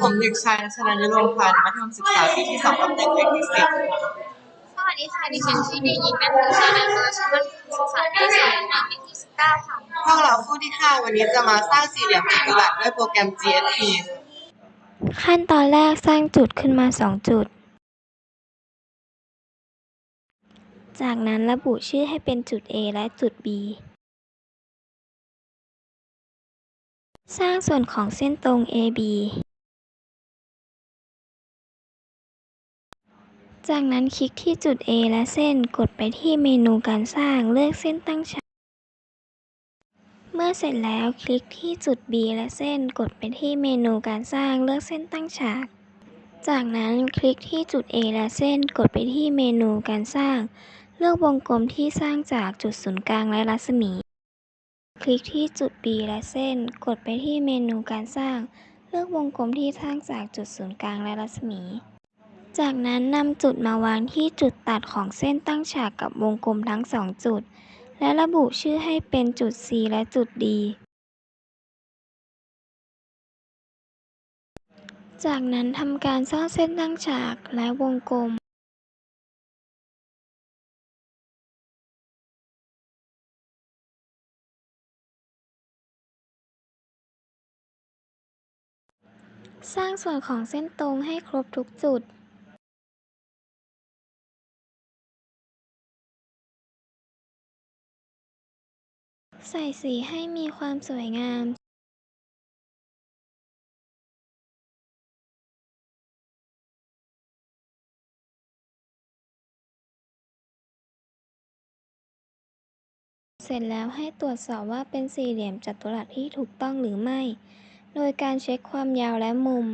ผมเด็กชายนัชนันยรงค์พันธ์มัธยมศึกษาปีที่สองตำแหน่งเลขที่สิบสวัสดีค่ะดิฉันชื่อเด็กหญิงนัทธิชานันท์มาชั้นมัธยมศึกษาปีสองตำแหน่งเลขที่สิบเก้าค่ะพวกเราคู่ที่ห้าวันนี้จะมาสร้างสี่เหลี่ยมจัตุรัสด้วยโปรแกรม GSP ขั้นตอนแรกสร้างจุดขึ้นมา2จุด จากนั้นระบุชื่อให้เป็นจุด A และจุด B สร้างส่วนของเส้นตรง AB จากนั้นคลิกที่จุด A และเส้นกดไปที่เมนูการสร้างเลือกเส้นตั้งฉาก เมื่อเสร็จแล้วคลิกที่จุด B และเส้นกดไปที่เมนูการสร้างเลือกเส้นตั้งฉาก จากนั้นคลิกที่จุด A และเส้นกดไปที่เมนูการสร้าง เลือกวงกลมที่สร้างจากจุดศูนย์กลางและรัศมี คลิกที่จุด B และเส้นกดไปที่เมนูการสร้าง เลือกวงกลมที่สร้างจากจุดศูนย์กลางและรัศมี จากนั้นนำจุดมาวางที่จุดตัดของเส้นตั้งฉากกับวงกลมทั้งสองจุด และระบุชื่อให้เป็นจุด C และจุด D จากนั้นทำการซ่อนเส้นตั้งฉากและวงกลม สร้างส่วนของเส้นตรงให้ครบทุกจุด ใส่สีให้มีความสวยงามเสร็จแล้วให้ตรวจสอบว่าเป็นสี่เหลี่ยมจัตุรัสที่ถูกต้องหรือไม่ โดยการเช็คความยาวและมุม